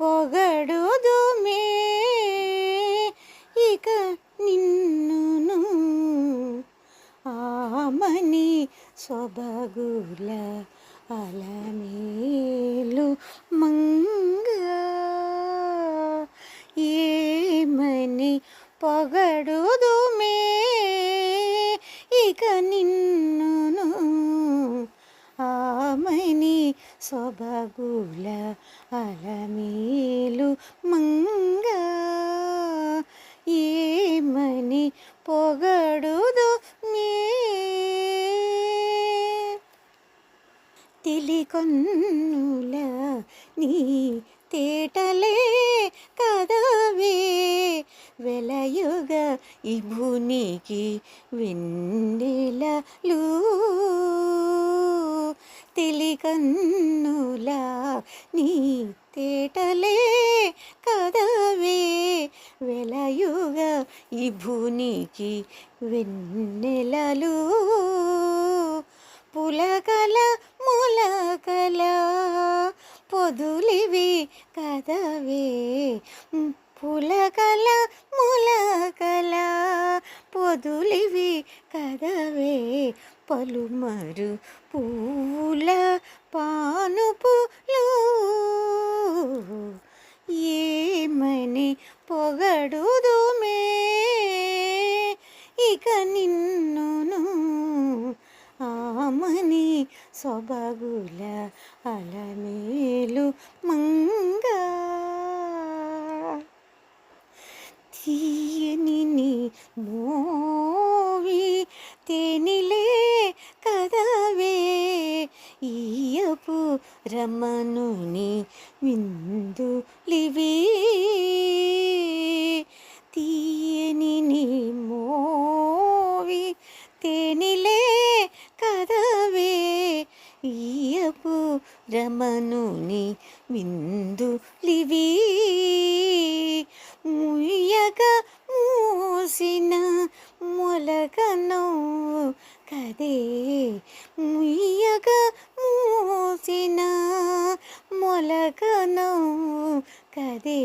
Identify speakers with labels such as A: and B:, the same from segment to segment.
A: పొగడుదుమే. ఇక నిన్నును ఆమని సొబగుల అలమేలు మంగ. ఏమని పొగడుదుమే. ఇక నిన్నును ఆమని సొబగుల ఏమని పొగడుదు నీ? తెలికొన్నుల నీ తేటలే కదవే. వెలయుగ ఇభునికి భూనికి వెన్నెలలు. తెలికన్నుల నీ తేటలే కదవే వెలయుగ ఈ భూనికి వెన్నెలలు. పులకల ములకల పొదులివి కదవే. పులకల ములకల పొదులివి కదవే. పలుమరు పూల పానుపులు. ఏమని పొగడుదుమే? ఇక నిన్నును ఆమని సొబగుల అలమేలు మంగా. ఈయపు రమణుని విందులివి. తీయని నీ మోవి తేనిలే కదవే. ఈయపు రమణుని విందులివి. ముయ్యగా మూసిన మొలకను కదే. ముయ్యగా మొలకను కదే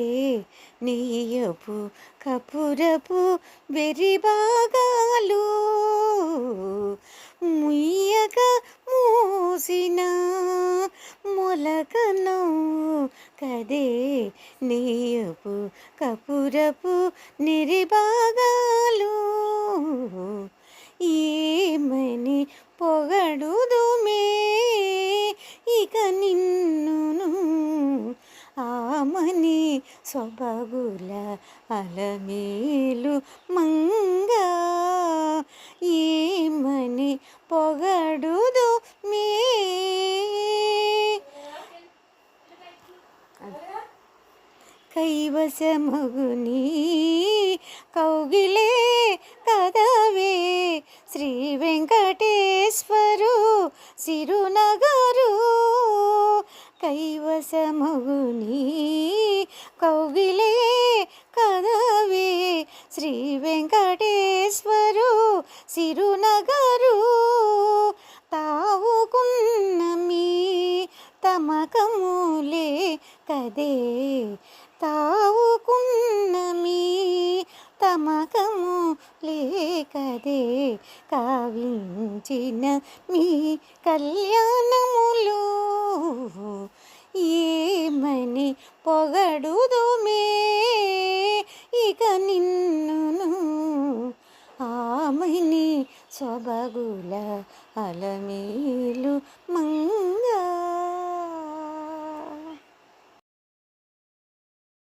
A: నీయపు కపురపు వెరిబాగాలు ముయ్యగా మూసిన మొలకను కదే నీయపు కపురపు నిరిబాగాలు ఏమని బగుల అలమేలు మంగ. ఏమని పొగడుదు మీ కైవసమగుని కౌగిలే కదవే. శ్రీ వెంకటేశ్వరు సిరునగరు. కైవసమగుని వెంకటేశ్వరు సిరునగరు తావుకున్న మీ తమకములే కదే. తావుకున్న మీ తమకము లేకదే కావించిన మీ కళ్యాణములు ఏమని పొగడుదుమే? ఇక నిన్నును ఆమెని సొబగుల అలమేలు